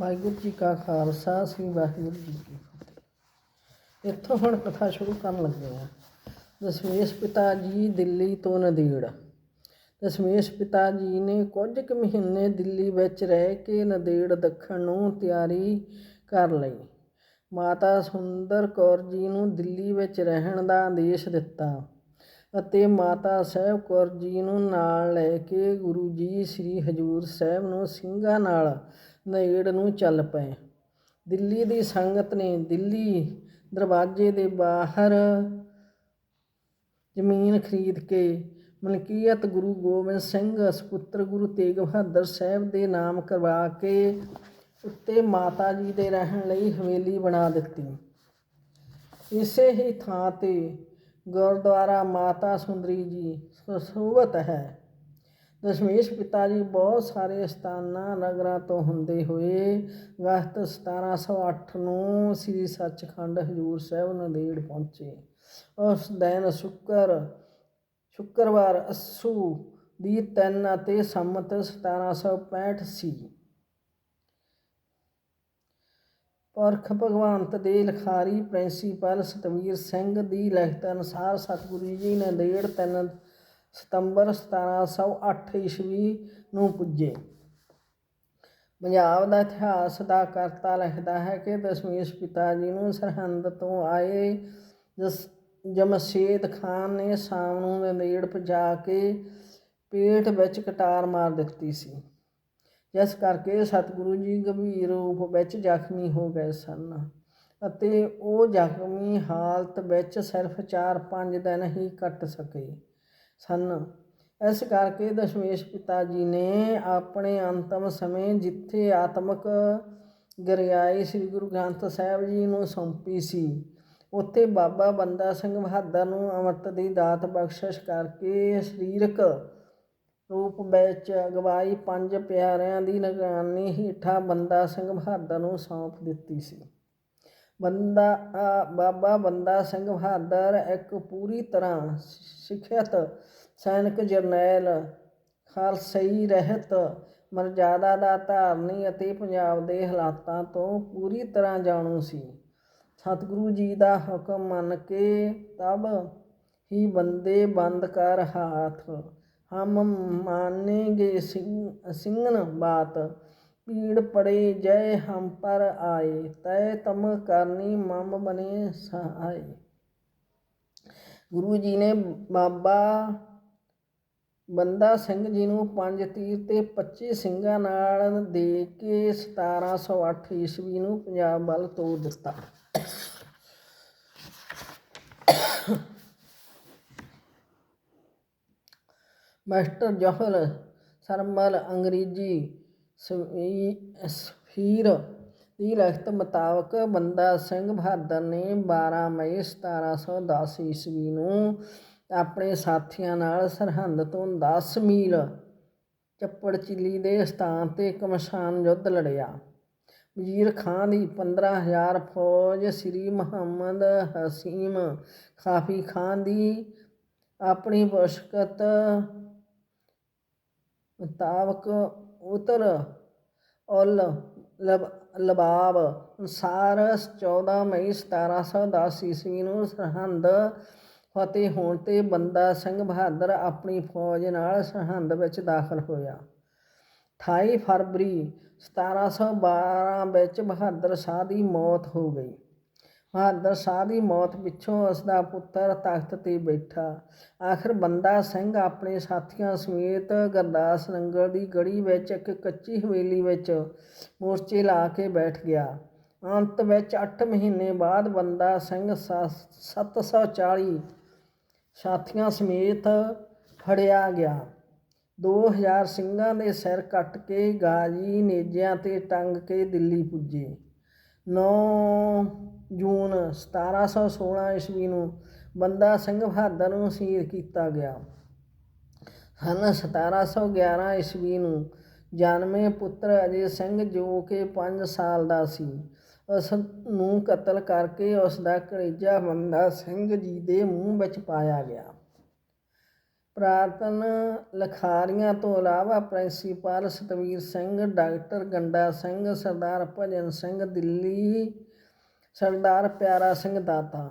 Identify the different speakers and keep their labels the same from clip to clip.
Speaker 1: ਵਾਹਿਗੁਰੂ ਜੀ ਕਾ ਖਾਲਸਾ, ਸ੍ਰੀ ਵਾਹਿਗੁਰੂ ਜੀ ਕੀ ਫਤਿਹ। ਇੱਥੋਂ ਹੁਣ ਕਥਾ ਸ਼ੁਰੂ ਕਰਨ ਲੱਗੇ ਹਾਂ। ਦਸ਼ਮੇਸ਼ ਪਿਤਾ ਜੀ ਦਿੱਲੀ ਤੋਂ ਨੰਦੇੜ। ਦਸ਼ਮੇਸ਼ ਪਿਤਾ ਜੀ ਨੇ ਕੁਝ ਕੁ ਮਹੀਨੇ ਦਿੱਲੀ ਵਿੱਚ ਰਹਿ ਕੇ ਨੰਦੇੜ ਦੱਖਣ ਨੂੰ ਤਿਆਰੀ ਕਰ ਲਈ। ਮਾਤਾ ਸੁੰਦਰ ਕੌਰ ਜੀ ਨੂੰ ਦਿੱਲੀ ਵਿੱਚ ਰਹਿਣ ਦਾ ਆਦੇਸ਼ ਦਿੱਤਾ ਅਤੇ ਮਾਤਾ ਸਾਹਿਬ ਕੌਰ ਜੀ ਨੂੰ ਨਾਲ ਲੈ ਕੇ ਗੁਰੂ ਜੀ ਸ੍ਰੀ ਹਜੂਰ ਸਾਹਿਬ ਨੂੰ ਸਿੰਘਾਂ ਨਾਲ ਨੇੜ ਨੂੰ ਚੱਲ ਪਏ। ਦਿੱਲੀ ਦੀ ਸੰਗਤ ਨੇ ਦਿੱਲੀ ਦਰਵਾਜ਼ੇ ਦੇ ਬਾਹਰ ਜ਼ਮੀਨ ਖਰੀਦ ਕੇ ਮਲਕੀਅਤ ਗੁਰੂ ਗੋਬਿੰਦ ਸਿੰਘ, ਸੁਪੁੱਤਰ ਗੁਰੂ ਤੇਗ ਬਹਾਦਰ ਸਾਹਿਬ ਦੇ ਨਾਮ ਕਰਵਾ ਕੇ ਉੱਤੇ ਮਾਤਾ ਜੀ ਦੇ ਰਹਿਣ ਲਈ ਹਵੇਲੀ ਬਣਾ ਦਿੱਤੀ। ਇਸੇ ਹੀ ਥਾਂ ਤੇ ਗੁਰਦੁਆਰਾ ਮਾਤਾ ਸੁੰਦਰੀ ਜੀ ਸੁਸ਼ੋਭਤ ਹੈ। ਦਸ਼ਮੇਸ਼ ਪਿਤਾ ਜੀ ਬਹੁਤ ਸਾਰੇ ਸਥਾਨਾਂ ਨਗਰਾਂ ਤੋਂ ਹੁੰਦੇ ਹੋਏ ਅਗਸਤ 1708 ਨੂੰ ਸ੍ਰੀ ਸੱਚਖੰਡ ਹਜੂਰ ਸਾਹਿਬ ਨੰਦੇੜ ਪਹੁੰਚੇ। ਉਸ ਦਿਨ ਸ਼ੁੱਕਰ, ਸ਼ੁੱਕਰਵਾਰ ਅਸੂ ਦੀ ਤਿੰਨ ਅਤੇ ਸੰਮਤ 1765 ਸੀ। ਪਰਖ ਭਗਵੰਤ ਦੇ ਲਖਾਰੀ ਪ੍ਰਿੰਸੀਪਲ ਸਤਵੀਰ ਸਿੰਘ ਦੀ ਲਿਖਤ ਅਨੁਸਾਰ ਸਤਿਗੁਰੂ ਜੀ ਨੇ ਨੰਦੇੜ ਤਿੰਨ ਸਤੰਬਰ 1708 ਈਸਵੀ ਨੂੰ ਪੁੱਜੇ। ਪੰਜਾਬ ਦਾ ਇਤਿਹਾਸ ਦਾ ਕਰਤਾ ਲਿਖਦਾ ਹੈ ਕਿ ਦਸ਼ਮੇਸ਼ ਪਿਤਾ ਜੀ ਨੂੰ ਸਰਹੰਦ ਤੋਂ ਆਏ ਜਸ, ਜਮਸ਼ੇਦ ਖਾਨ ਨੇ ਸ਼ਾਮ ਨੂੰ ਨੰਦੇੜ ਪਹੁੰਚਾ ਕੇ ਪੇਟ ਵਿੱਚ ਕਟਾਰ ਮਾਰ ਦਿੱਤੀ ਸੀ। ਜਿਸ ਕਰਕੇ ਸਤਿਗੁਰੂ ਜੀ ਗੰਭੀਰ ਰੂਪ ਵਿੱਚ ਜ਼ਖਮੀ ਹੋ ਗਏ ਸਨ ਅਤੇ ਉਹ ਜ਼ਖਮੀ ਹਾਲਤ ਵਿੱਚ ਸਿਰਫ 4-5 ਦਿਨ ਹੀ ਕੱਟ ਸਕੇ। ਸਨ। ਇਸ ਕਰਕੇ ਦਸ਼ਮੇਸ਼ ਪਿਤਾ ਜੀ ਨੇ ਆਪਣੇ ਅੰਤਮ ਸਮੇਂ ਜਿੱਥੇ ਆਤਮਕ ਗਰਿਆਈ ਸ੍ਰੀ ਗੁਰੂ ਗ੍ਰੰਥ ਸਾਹਿਬ ਜੀ ਨੂੰ ਸੌਂਪੀ ਸੀ, ਉੱਥੇ ਬਾਬਾ ਬੰਦਾ ਸਿੰਘ ਬਹਾਦਰ ਨੂੰ ਅੰਮ੍ਰਿਤ ਦੀ ਦਾਤ ਬਖਸ਼ਿਸ਼ ਕਰਕੇ ਸਰੀਰਕ ਰੂਪ ਵਿੱਚ ਅਗਵਾਈ ਪੰਜ ਪਿਆਰਿਆਂ ਦੀ ਨਿਗਰਾਨੀ ਹੇਠਾਂ ਬੰਦਾ ਸਿੰਘ ਬਹਾਦਰ ਨੂੰ ਸੌਂਪ ਦਿੱਤੀ ਸੀ। ਬੰਦਾ ਬਾਬਾ ਬੰਦਾ ਸਿੰਘ ਬਹਾਦਰ ਇੱਕ ਪੂਰੀ ਤਰ੍ਹਾਂ ਸਿੱਖਿਅਤ ਸੈਨਿਕ ਜਰਨੈਲ ਖਾਲਸਈ ਰਹਿਤ ਮਰਜ਼ਾਦਾ ਦਾ ਧਾਰਨੀ ਅਤੇ ਪੰਜਾਬ ਦੇ ਹਾਲਾਤਾਂ ਤੋਂ ਪੂਰੀ ਤਰ੍ਹਾਂ ਜਾਣੂ ਸੀ। ਸਤਿਗੁਰੂ ਜੀ ਦਾ ਹੁਕਮ ਮੰਨ ਕੇ ਤਬ ਹੀ ਬੰਦੇ ਬੰਦ ਕਰ ਹਾਥ। ਹਮ ਮਾਨੇਗੇ ਸਿੰਘ ਸਿੰਘਨ ਬਾਤ। ਪੀੜ ਪੜੇ ਜੈ ਹਮ ਪਰ ਆਏ, ਤੈ ਤਮ ਕਰਨੀ ਮਮ ਬਨੇ ਸਹਾਏ। ਗੁਰੂ ਜੀ ਨੇ ਬਾਬਾ ਬੰਦਾ ਸਿੰਘ ਜੀ ਨੂੰ ਪੰਜ ਤੀਰ ਤੇ 25 ਸਿੰਘਾਂ ਨਾਲ ਦੇ ਕੇ 1708 ਈਸਵੀ ਨੂੰ ਪੰਜਾਬ ਵੱਲ ਤੋਰ ਦਿੱਤਾ। ਮਾਸਟਰ ਜਹਲ ਸਰਮਲ ਅੰਗਰੇਜ਼ੀ ਸਫੀਰ ਦੀ ਲਿਖਤ ਮੁਤਾਬਕ ਬੰਦਾ ਸਿੰਘ ਬਹਾਦਰ ਨੇ 12 ਮਈ 1710 ਈਸਵੀ ਨੂੰ ਆਪਣੇ ਸਾਥੀਆਂ ਨਾਲ ਸਰਹੰਦ ਤੋਂ 10 ਮੀਲ ਚੱਪੜ ਚਿੱਲੀ ਦੇ ਸਥਾਨ ਤੇ ਕਮਸ਼ਾਨ ਯੁੱਧ ਲੜਿਆ। ਵਜ਼ੀਰ ਖਾਨ ਦੀ 15000 ਫੌਜ ਸ੍ਰੀ ਮੁਹੰਮਦ ਹਸੀਮ ਖਾਫੀ ਖਾਨ ਦੀ ਆਪਣੀ ਪੁਸ਼ਕਤ ਮੁਤਾਬਕ ਉਤਰ ਉਲ ਲਬ ਲਬਾਬ ਅਨੁਸਾਰ 14 ਮਈ 1710 ਈਸਵੀ ਨੂੰ ਸਰਹੰਦ ਫਤਿਹ ਹੋਣ ਤੇ ਬੰਦਾ ਸਿੰਘ ਬਹਾਦਰ ਆਪਣੀ ਫੌਜ ਨਾਲ ਸਰਹੰਦ ਵਿੱਚ ਦਾਖਲ ਹੋਇਆ। 28 ਫਰਵਰੀ 1712 ਵਿੱਚ ਬਹਾਦਰ ਸ਼ਾਹ ਦੀ ਮੌਤ ਹੋ ਗਈ। ਬਹਾਦਰ ਸ਼ਾਹ ਦੀ ਮੌਤ ਪਿੱਛੋਂ ਉਸ ਦਾ ਪੁੱਤਰ ਤਖਤ ਤੇ ਬੈਠਾ। ਆਖਰ ਬੰਦਾ ਸਿੰਘ ਆਪਣੇ ਸਾਥੀਆਂ ਸਮੇਤ ਗਰਦਾਸ ਨੰਗਲ ਦੀ ਗੜੀ ਵਿੱਚ ਇੱਕ ਕੱਚੀ ਹਵੇਲੀ ਵਿੱਚ ਮੋਰਚੇ ਲਾ ਕੇ ਬੈਠ ਗਿਆ। ਅੰਤ ਵਿੱਚ 8 ਮਹੀਨੇ ਬਾਅਦ ਬੰਦਾ ਸਿੰਘ ਸ- 740 ਸਾਥੀਆਂ ਸਮੇਤ ਫੜਿਆ ਗਿਆ। 2000 ਸਿੰਘਾਂ ਦੇ ਸਿਰ ਕੱਟ ਕੇ ਗਾਜੀ ਨੇਜਿਆਂ ਤੇ ਟੰਗ ਕੇ ਦਿੱਲੀ ਪੁੱਜੇ। 9 ਜੂਨ 1716 ਈਸਵੀ ਨੂੰ ਬੰਦਾ ਸਿੰਘ ਬਹਾਦਰ ਨੂੰ ਸ਼ਹੀਦ ਕੀਤਾ ਗਿਆ। ਸਨ 1711 ਈਸਵੀ ਨੂੰ ਜਨਮੇ ਪੁੱਤਰ ਅਜੇ ਸਿੰਘ ਜੋ ਕਿ 5 ਸਾਲ ਦਾ ਸੀ। ਉਸ ਨੂੰ ਕਤਲ ਕਰਕੇ ਉਸ ਦਾ ਕਲੇਜਾ ਬੰਦਾ ਸਿੰਘ ਜੀ ਦੇ ਮੂੰਹ ਵਿੱਚ ਪਾਇਆ ਗਿਆ। ਪ੍ਰਾਤਨ ਲਖਾਰੀਆਂ ਤੋਂ ਇਲਾਵਾ ਪ੍ਰਿੰਸੀਪਲ ਸਤਵੀਰ ਸਿੰਘ, ਡਾਕਟਰ ਗੰਡਾ ਸਿੰਘ, ਸਰਦਾਰ ਭਜਨ ਸਿੰਘ, ਦਿੱਲੀ ਸਰਦਾਰ ਪਿਆਰਾ ਸਿੰਘ ਦਾਤਾ।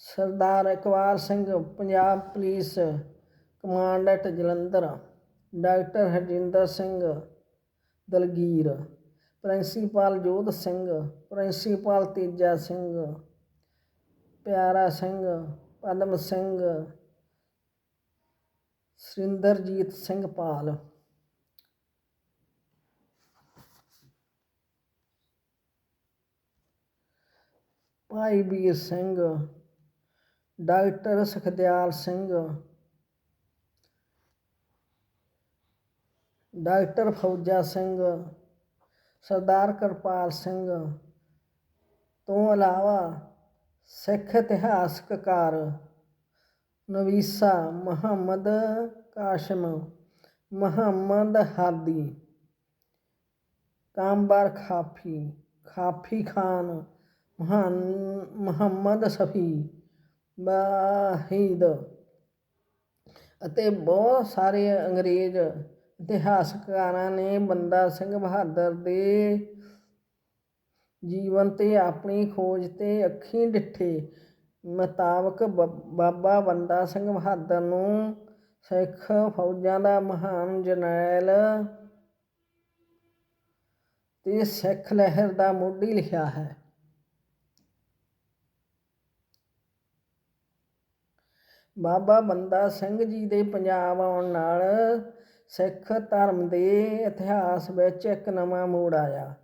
Speaker 1: Sardar Iqbal Singh, Punjab police commandant Jalandhar. Doctor Harjinder Singh Dalgir, principal Jodh Singh, principal Teja Singh, Pyara Singh, Padam Singh, Surinderjit Singh Pal. Bhai Vir Singh, doctor Sukhdial Singh doctor Fauja Singh, Sardar Kirpal Singh. ਤੋਂ ਇਲਾਵਾ ਸਿੱਖ ਇਤਿਹਾਸਕਾਰ ਨਵੀਸਾ ਮੁਹੰਮਦ ਕਾਸ਼ਮ, ਮੁਹੰਮਦ ਹਾਦੀ, ਕਾਂਬਰ ਖਾਫੀ ਖਾਫੀ ਖਾਨ, ਮਹਾਨ ਮੁਹੰਮਦ ਸਫੀ ਵਾਹਿਦ ਅਤੇ ਬਹੁਤ ਸਾਰੇ ਅੰਗਰੇਜ਼ ਇਤਿਹਾਸਕਾਰਾਂ ਨੇ ਬੰਦਾ ਸਿੰਘ ਬਹਾਦਰ ਦੇ ਜੀਵਨ ਤੇ ਆਪਣੀ ਖੋਜ ਤੇ ਅੱਖੀਂ ਡਿੱਠੇ। ਮੁਤਾਬਕ ਬ- ਬਾਬਾ ਬੰਦਾ ਸਿੰਘ ਬਹਾਦਰ ਨੂੰ ਸਿੱਖ ਫੌਜਾਂ ਦਾ ਮਹਾਨ ਜਰਨੈਲ ਤੇ ਸਿੱਖ ਲਹਿਰ ਦਾ ਮੋਢੀ ਲਿਖਿਆ ਹੈ। ਬਾਬਾ ਬੰਦਾ ਸਿੰਘ ਜੀ ਦੇ ਪੰਜਾਬ ਆਉਣ ਨਾਲ ਸਿੱਖ ਧਰਮ ਦੇ ਇਤਿਹਾਸ ਵਿੱਚ ਇੱਕ ਨਵਾਂ ਮੋੜ ਆਇਆ।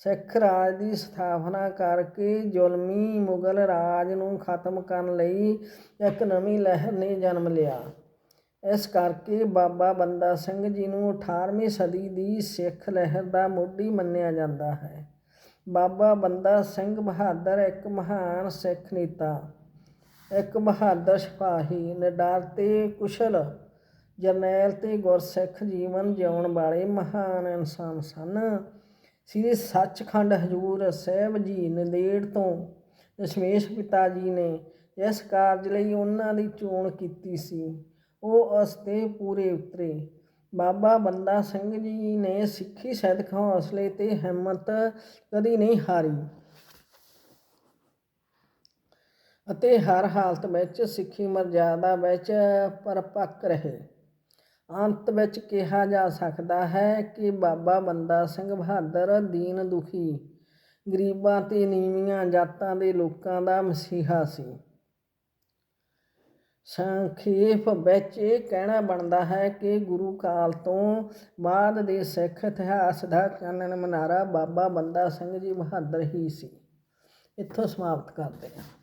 Speaker 1: ਸਿੱਖ ਰਾਜ ਦੀ ਸਥਾਪਨਾ ਕਰਕੇ ਜ਼ੁਲਮੀ ਮੁਗਲ ਰਾਜ ਨੂੰ ਖਤਮ ਕਰਨ ਲਈ ਇੱਕ ਨਵੀਂ ਲਹਿਰ ਨੇ ਜਨਮ ਲਿਆ। ਇਸ ਕਰਕੇ ਬਾਬਾ ਬੰਦਾ ਸਿੰਘ ਜੀ ਨੂੰ 18ਵੀਂ ਸਦੀ ਦੀ ਸਿੱਖ ਲਹਿਰ ਦਾ ਮੋਢੀ ਮੰਨਿਆ ਜਾਂਦਾ ਹੈ। ਬਾਬਾ ਬੰਦਾ ਸਿੰਘ ਬਹਾਦਰ ਇੱਕ ਮਹਾਨ ਸਿੱਖ ਨੇਤਾ, ਇੱਕ ਬਹਾਦਰ ਸਿਪਾਹੀ ਨਿਡਰ ਤੇ ਕੁਸ਼ਲ ਜਰਨੈਲ ਤੇ ਗੁਰਸਿੱਖ ਜੀਵਨ ਜਿਉਣ ਵਾਲੇ ਮਹਾਨ ਇਨਸਾਨ ਸਨ। ਸ੍ਰੀ ਸੱਚਖੰਡ ਹਜੂਰ ਸਾਹਿਬ ਜੀ ਨੰਦੇੜ ਤੋਂ ਦਸ਼ਮੇਸ਼ ਪਿਤਾ ਜੀ ਨੇ ਇਸ ਕਾਰਜ ਲਈ ਉਹਨਾਂ ਦੀ ਚੋਣ ਕੀਤੀ ਸੀ। ਉਹ ਉਸ ਪੂਰੇ ਉਤਰੇ। ਬਾਬਾ ਬੰਦਾ ਸਿੰਘ ਜੀ ਨੇ ਸਿੱਖੀ ਸਦਕ ਹੌਸਲੇ ਤੇ ਹਿੰਮਤ ਕਦੀ ਨਹੀਂ ਹਾਰੀ ਅਤੇ ਹਰ ਹਾਲਤ ਵਿੱਚ ਸਿੱਖੀ ਮਰਜ਼ਾਦਾ ਵਿੱਚ ਪਰਪੱਕ ਰਹੇ। ਅੰਤ ਵਿੱਚ ਕਿਹਾ ਜਾ ਸਕਦਾ ਹੈ ਕਿ ਬਾਬਾ ਬੰਦਾ ਸਿੰਘ ਬਹਾਦਰ ਦੀਨ ਦੁਖੀ, ਗਰੀਬਾਂ ਤੇ ਨੀਵੀਆਂ ਜਾਤਾਂ ਦੇ ਲੋਕਾਂ ਦਾ ਮਸੀਹਾ ਸੀ। ਸੰਖੇਪ ਵਿੱਚ ਇਹ ਕਹਿਣਾ ਬਣਦਾ ਹੈ ਕਿ ਗੁਰੂ ਕਾਲ ਤੋਂ ਬਾਅਦ ਦੇ ਸਿੱਖ ਇਤਿਹਾਸ ਦਾ ਚਾਨਣ ਮਨਾਰਾ ਬਾਬਾ ਬੰਦਾ ਸਿੰਘ ਜੀ ਬਹਾਦਰ ਹੀ ਸੀ। ਇੱਥੋਂ ਸਮਾਪਤ ਕਰਦੇ ਹਾਂ।